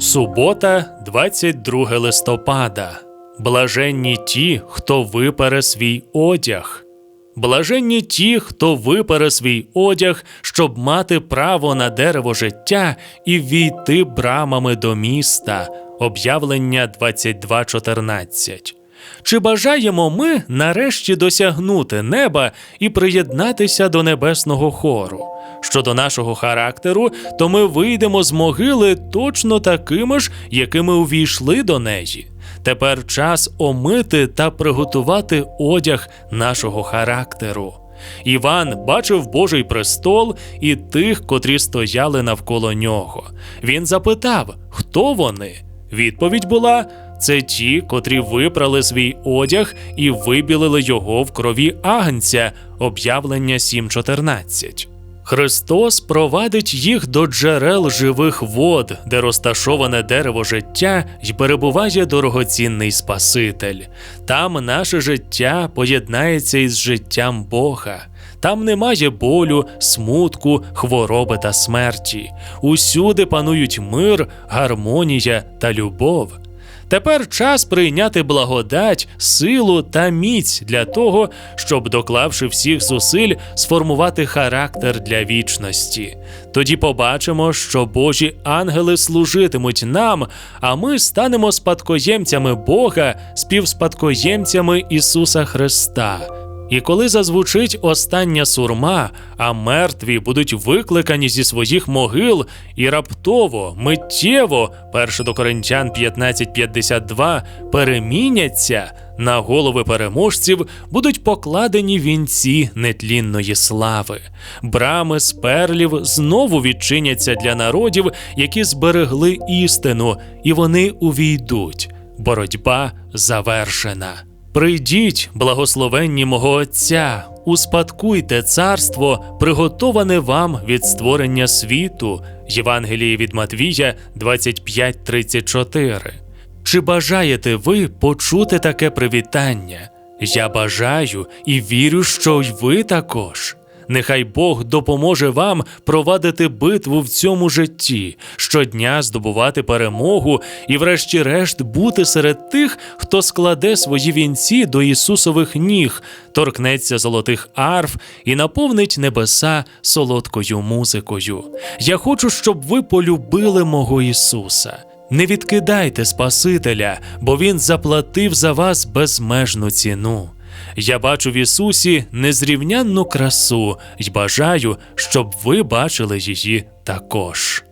Субота, 22 листопада. Блаженні ті, хто випере свій одяг. Блаженні ті, хто випере свій одяг, щоб мати право на дерево життя і війти брамами до міста. Об'явлення 22.14. Чи бажаємо ми нарешті досягнути неба і приєднатися до небесного хору? Щодо нашого характеру, то ми вийдемо з могили точно такими ж, якими увійшли до неї. Тепер час омити та приготувати одяг нашого характеру. Іван бачив Божий престол і тих, котрі стояли навколо нього. Він запитав, хто вони? Відповідь була: це ті, котрі випрали свій одяг і вибілили його в крові агнця. Об'явлення 7.14. Христос провадить їх до джерел живих вод, де розташоване дерево життя й перебуває дорогоцінний Спаситель. Там наше життя поєднається із життям Бога. Там немає болю, смутку, хвороби та смерті. Усюди панують мир, гармонія та любов. Тепер час прийняти благодать, силу та міць для того, щоб, доклавши всіх зусиль, сформувати характер для вічності. Тоді побачимо, що Божі ангели служитимуть нам, а ми станемо спадкоємцями Бога, співспадкоємцями Ісуса Христа. І коли зазвучить остання сурма, а мертві будуть викликані зі своїх могил, і раптово, миттєво, 1 до Коринтян 15.52, переміняться, на голови переможців будуть покладені вінці нетлінної слави. Брами з перлів знову відчиняться для народів, які зберегли істину, і вони увійдуть. Боротьба завершена. Прийдіть, благословенні мого Отця, успадкуйте царство, приготоване вам від створення світу. Євангеліє від Матвія 25.34. Чи бажаєте ви почути таке привітання? Я бажаю і вірю, що й ви також. Нехай Бог допоможе вам провадити битву в цьому житті, щодня здобувати перемогу і, врешті-решт, бути серед тих, хто складе свої вінці до Ісусових ніг, торкнеться золотих арф і наповнить небеса солодкою музикою. Я хочу, щоб ви полюбили мого Ісуса. Не відкидайте Спасителя, бо Він заплатив за вас безмежну ціну. Я бачу в Ісусі незрівнянну красу й бажаю, щоб ви бачили її також.